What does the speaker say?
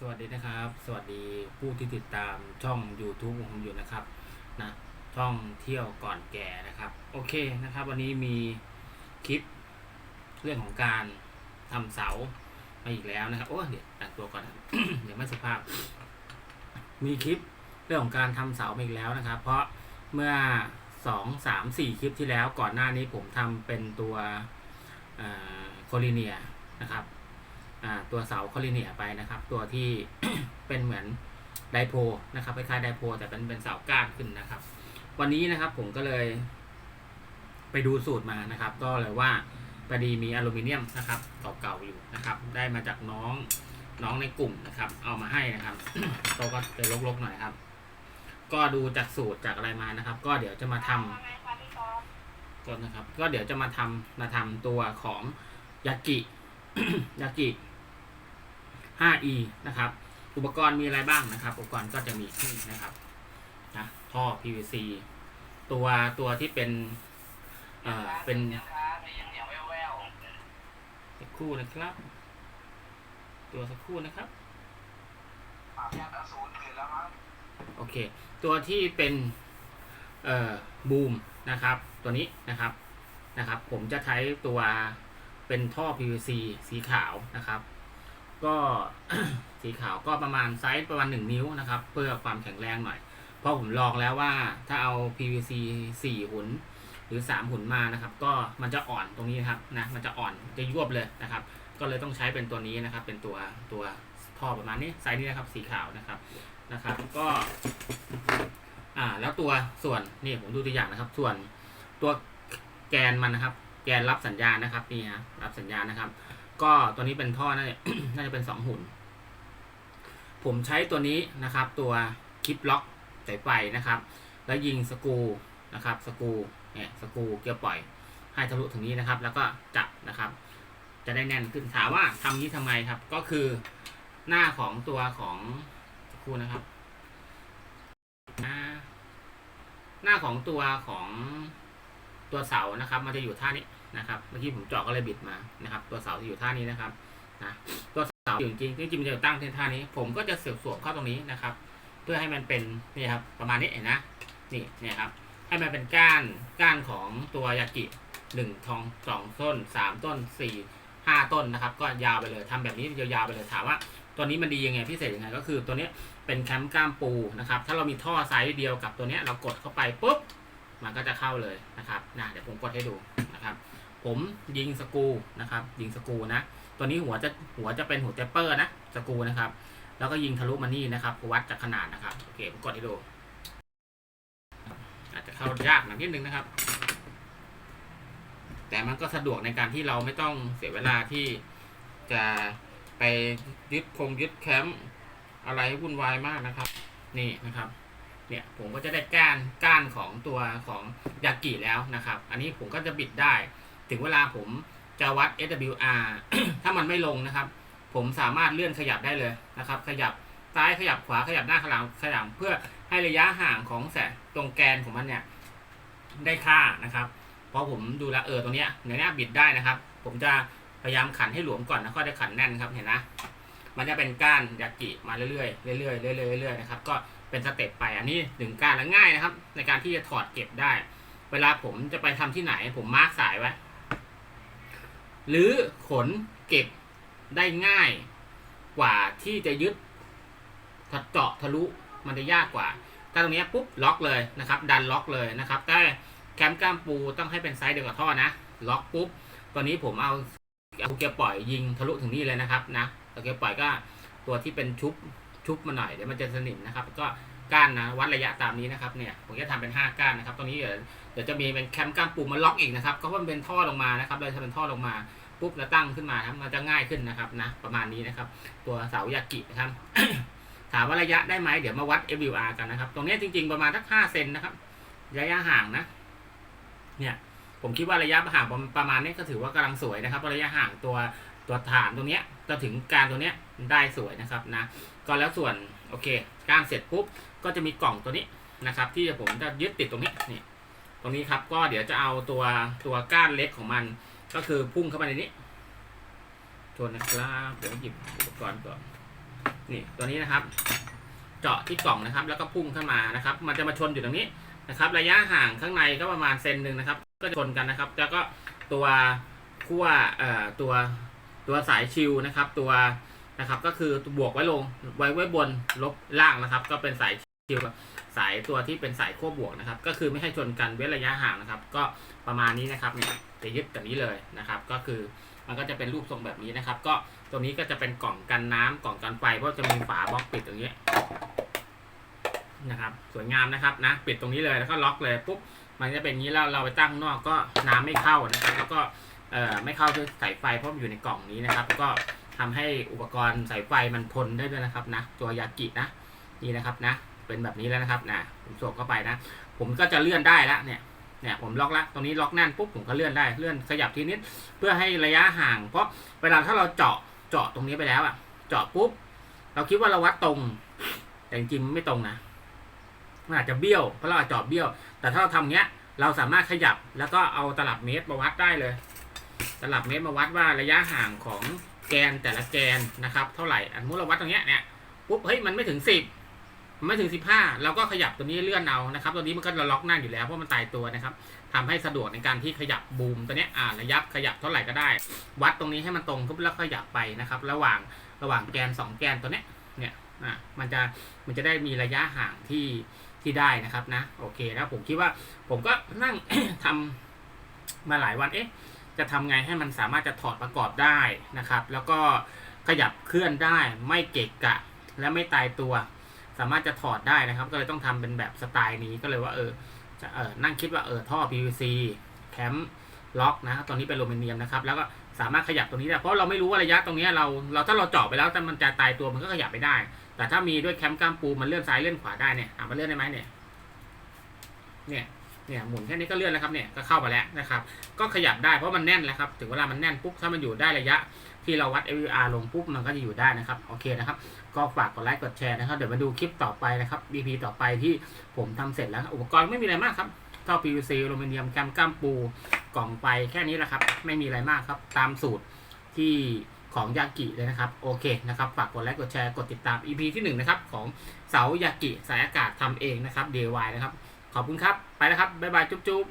สวัสดีนะครับ สวัสดีผู้ที่ติดตามช่อง YouTube ของผมอยู่นะครับนะช่องเที่ยวก่อนแก่นะครับ โอเคนะครับ วันนี้มีคลิปเรื่องของการทำเสามาอีกแล้วนะครับโอ้เดี๋ยวแต่งตัวก่อนเดี๋ยวไม่สุภาพ มีคลิปเรื่องของการทำเสามาอีกแล้วนะครับ เพราะเมื่อสองสามสี่คลิปที่แล้วก่อนหน้านี้ผมทำเป็นตัวโคลิเนียนะครับ ตัวเสาคอลิเนียไปนะครับ ตัวที่เป็นเหมือนไดโพนะครับคล้ายๆไดโพแต่เป็นเป็นเสาก้านขึ้นนะครับ วันนี้นะครับผมก็เลยไปดูสูตรมานะครับ ก็เลยว่าพอดีมีอลูมิเนียมนะครับเก่าๆอยู่นะครับ ได้มาจากน้องน้องในกลุ่มนะครับ เอามาให้นะครับก็ก็จะลกๆหน่อยครับ ก็ดูจากสูตรจากอะไรมานะครับ ก็เดี๋ยวจะมาทำก็นะครับ ก็เดี๋ยวจะมาทำมาทำตัวของยากิยากิ 5e นะครับ อุปกรณ์มีอะไรบ้างนะครับ อุปกรณ์ก็จะมีนี่นะครับนะท่อ PVC ตัวตัวที่เป็น เอ่อ เป็นสักครู่นะครับ ตัวสักครู่นะครับโอเค ตัวที่เป็น เอ่อ บูมนะครับ ตัวนี้นะครับ นะครับ ผมจะใช้ตัวเป็นท่อ PVC สีขาวนะครับ ก็สีขาวก็ประมาณไซส์ประมาณ 1 นิ้วนะครับ เพื่อความแข็งแรงหน่อย เพราะผมลองแล้วว่าถ้าเอา PVC 4 หุ่นหรือ 3 หุ่นมานะครับ ก็มันจะอ่อนตรงนี้นะครับนะมันจะอ่อนจะยวบเลยนะครับ ก็เลยต้องใช้เป็นตัวนี้นะครับ เป็นตัวตัวท่อประมาณนี้ไซส์นี้นะครับสีขาวนะครับนะครับ ก็ อ่า แล้วตัวส่วนนี่ผมดูตัวอย่างนะครับ ส่วนตัวแกนมันนะครับ แกนรับสัญญาณนะครับนี่ฮะรับสัญญาณนะครับ ก็ตัวนี้เป็นท่อน่าจะน่าจะเป็นสองหุ่น ผมใช้ตัวนี้นะครับ ตัวคลิปล็อกสายไฟนะครับ แล้วยิงสกูนะครับสกูเนี่ยสกูเกียร์ปล่อย ให้ทะลุถึงนี้นะครับ แล้วก็จับนะครับ จะได้แน่นขึ้นถามว่าทำนี้ทำไมครับ ก็คือหน้าของตัวของสกูนะครับหน้าหน้าของตัวของ ตัวเสานะครับ มันจะอยู่ท่านี้นะครับ เมื่อกี้ผมเจาะก็เลยบิดมานะครับ ตัวเสาจะอยู่ท่านี้นะครับนะตัวเสาอยู่จริงๆจริงมันจะตั้งที่ท่านี้ ผมก็จะเสียบสวมเข้าตรงนี้นะครับ เพื่อให้มันเป็นนี่ครับประมาณนี้เห็นนะนี่เนี่ยครับให้มันเป็นก้านก้านของตัวยากิหนึ่งทองสองต้นสามต้นสี่ห้าต้นนะครับ ก็ยาวไปเลยทำแบบนี้ยาวๆไปเลยถามว่าตัวนี้มันดียังไงพิเศษยังไงก็คือตัวนี้เป็นแคมป์ก้ามปูนะครับ ถ้าเรามีท่อไซส์เดียวกับตัวนี้เรากดเข้าไปปุ๊บ มันก็จะเข้าเลยนะครับนะเดี๋ยวผมกดให้ดูนะครับ ผมยิงสกูนะครับ ยิงสกูนะ ตัวนี้หัวจะหัวจะเป็นหัวเจปเปอร์นะสกูนะครับ แล้วก็ยิงทะลุมานี่นะครับวัดจากขนาดนะครับโอเคผมกดให้ดู อาจจะเข้ายากหน่อยนิดนึงนะครับ แต่มันก็สะดวกในการที่เราไม่ต้องเสียเวลาที่จะไปยึดคงยึดแคมป์อะไรให้วุ่นวายมากนะครับ นี่นะครับ เนี่ยผมก็จะได้ก้านก้านของตัวของยากิแล้วนะครับ อันนี้ผมก็จะบิดได้ ถึงเวลาผมจะวัด SWR ถ้ามันไม่ลงนะครับ ผมสามารถเลื่อนขยับได้เลยนะครับ ขยับซ้ายขยับขวาขยับหน้าขลังขยับเพื่อให้ระยะห่างของแสงตรงแกนของมันเนี่ยได้ค่านะครับเพราะผมดูแลวเออตรงเนี้ยในเนี้ยบิดได้นะครับ ผมจะพยายามขันให้หลวมก่อนแล้วก็จะขันแน่นครับเห็นนะมันจะเป็นก้านยากิมาเรื่อยๆเรื่อยๆเรื่อยๆเรื่อยๆนะครับก็ เป็นสเต็ปไป อันนี้หนึ่งกานและง่ายนะครับ ในการที่จะถอดเก็บได้ เวลาผมจะไปทำที่ไหน ผมมาร์กสายไว้ หรือขนเก็บได้ง่ายกว่าที่จะยึดถ้าเจาะทะลุมันจะยากกว่า ถ้าตรงนี้ปุ๊บล็อกเลยนะครับ ดันล็อกเลยนะครับแต่แคมป์กล้ามปูต้องให้เป็นไซส์เดียวกับท่อนะ ล็อกปุ๊บ ตอนนี้ผมเอาเอาเกียร์ปล่อยยิงทะลุถึงนี่เลยนะครับนะเกียร์ปล่อยก็ตัวที่เป็นชุบ ชุบมาหน่อยเดี๋ยวมันจะสนิมนะครับ ก็ก้านนะวัดระยะตามนี้นะครับเนี่ยผมจะทำเป็น 5 ก้านนะครับตรงนี้เดี๋ยวเดี๋ยวจะมีเป็นแคมป์กล้ามปูมาล็อกอีกนะครับก็เพราะมันเป็นท่อลงมานะครับเราจะเป็นท่อลงมาปุ๊บแล้วตั้งขึ้นมาครับมันจะง่ายขึ้นนะครับนะประมาณนี้นะครับ ตัวเสายากินะครับถามว่าระยะได้ไหมเดี๋ยวมาวัด FUR กันนะครับ ตรงนี้จริง ๆประมาณสัก5เซนนะครับ ระยะห่างนะ เนี่ย ผมคิดว่าระยะห่างประมาณนี้ก็ถือว่ากำลังสวยนะครับระยะห่างตัวตัวฐานตรงนี้จะถึงการตัวเนี้ยได้สวยนะครับนะ ก็แล้วส่วนโอเคก้ารเสร็จปุ๊บก็จะมีกล่องตัวนี้นะครับ ที่ผมจะยึดติดตรงนี้นี่ตรงนี้ครับก็เดี๋ยวจะเอาตัวตัวก้านเล็กของมัน ก็คือพุ่งเข้าไปในนี้ทวนนะครับเดี๋ยวหยิบอุปกรณ์ก่อนนี่ตัวนี้นะครับ เจาะที่กล่องนะครับ แล้วก็พุ่งขึ้นมานะครับ มันจะมาชนอยู่ตรงนี้นะครับ ระยะห่างข้างในก็ประมาณเซนหนึ่งนะครับ ก็จะชนกันนะครับ แล้วก็ตัวขั้วเอ่อตัวตัวสายชิวนะครับ ตัว นะครับ ก็คือบวกไว้ลงไว้ไว้บนลบล่างนะครับ ก็เป็นสายชิวสายตัวที่เป็นสายขั้วบวกนะครับ ก็คือไม่ให้ชนกันเว้นระยะห่างนะครับ ก็ประมาณนี้นะครับเนี่ยจะยึดกับนี้เลยนะครับ ก็คือมันก็จะเป็นรูปทรงแบบนี้นะครับ ก็ตัวนี้ก็จะเป็นกล่องกันน้ำกล่องกันไฟเพราะจะมีฝาบล็อกปิดตรงนี้นะครับ สวยงามนะครับนะ ปิดตรงนี้เลยแล้วก็ล็อกเลยปุ๊บมันจะเป็นอย่างนี้แล้วเราไปตั้งนอกก็น้ำไม่เข้านะครับ แล้วก็เอ่อไม่เข้าด้วยสายไฟเพราะมันอยู่ในกล่องนี้นะครับ ก็ ทำให้อุปกรณ์สายไฟมันทนได้ด้วยนะครับนะตัวยากินะนี่นะครับนะ เป็นแบบนี้แล้วนะครับนะผมส่งเข้าไปนะ ผมก็จะเลื่อนได้แล้วเนี่ยเนี่ยผมล็อกละตรงนี้ล็อกแน่นปุ๊บผมก็เลื่อนได้เลื่อนขยับทีนิดเพื่อให้ระยะห่าง เพราะเวลาถ้าเราเจาะเจาะตรงนี้ไปแล้วอะเจาะปุ๊บเราคิดว่าเราวัดตรง แต่จริงมันไม่ตรงนะมันอาจจะเบี้ยวเพราะเราอาจเจาะเบี้ยว แต่ถ้าเราทำเงี้ย เราสามารถขยับแล้วก็เอาตลับเมตรมาวัดได้เลย ตลับเมตรมาวัดว่าระยะห่างของ แกนแต่ละแกนนะครับเท่าไหร่อันมุติเราวัดตรงเนี้ยเนี่ยปุ๊บเฮ้ยมันไม่ถึงสิบไม่ถึงสิบห้าเราก็ขยับตัวนี้เลื่อนเอานะครับตัวนี้มันก็จะล็อกหน้าอยู่แล้วเพราะมันตายตัวนะครับทำให้สะดวกในการที่ขยับบูมตัวเนี้ยอ่าระยับขยับเท่าไหร่ก็ได้ วัดตรงนี้ให้มันตรงปุ๊บแล้วขยับไปนะครับ ระหว่างระหว่างแกนสองแกนตัวเนี้ยเนี่ยอ่ามันจะมันจะได้มีระยะห่างที่ที่ได้นะครับนะโอเคนะผมคิดว่าผมก็นั่งทำมาหลายวันเอ๊ะ จะทำไงให้มันสามารถจะถอดประกอบได้นะครับ แล้วก็ขยับเคลื่อนได้ไม่เกะกะ และไม่ตายตัว สามารถจะถอดได้นะครับ ก็เลยต้องทำเป็นแบบสไตล์นี้ก็เลยว่าเออจะเออนั่งคิดว่าเออท่อ PVC แคมล็อกนะตอนนี้เป็นโลมิเนียมนะครับ แล้วก็สามารถขยับตรงนี้ได้ เพราะเราไม่รู้ว่าระยะตรงนี้เราเราถ้าเราเจาะไปแล้วแต่มันจะตายตัวมันก็ขยับไม่ได้ แต่ถ้ามีด้วยแคมกล้ามปูมันเลื่อนซ้ายเลื่อนขวาได้เนี่ยอะมันเลื่อนได้ไหมเนี่ย เนี่ย เนี่ยหมุนแค่นี้ก็เลื่อนแล้วครับเนี่ยก็เข้ามาแล้วนะครับ ก็ขยับได้เพราะมันแน่นแล้วครับถึงเวลามันแน่นปุ๊บถ้ามันอยู่ได้ระยะที่เราวัด AVR ลงปุ๊บมันก็จะอยู่ได้นะครับโอเคนะครับก็ฝากกดไลค์กดแชร์นะครับเดี๋ยวมาดูคลิปต่อไปนะครับ BP ต่อไปที่ผมทำเสร็จแล้วอุปกรณ์ไม่มีอะไรมากครับท่อ PVC อลูมิเนียมแกมก้ามปูกล่องไฟแค่นี้แหละครับ ไม่มีอะไรมากครับ ตามสูตรที่ของยากิเลยนะครับ โอเคนะครับ ฝากกดไลค์กดแชร์กดติดตาม EP ที่หนึ่งนะครับของเสายากิสายอากาศทำเองนะครับ DIY นะครับ ขอบคุณครับ ไปแล้วครับ บ๊ายบาย จุ๊บ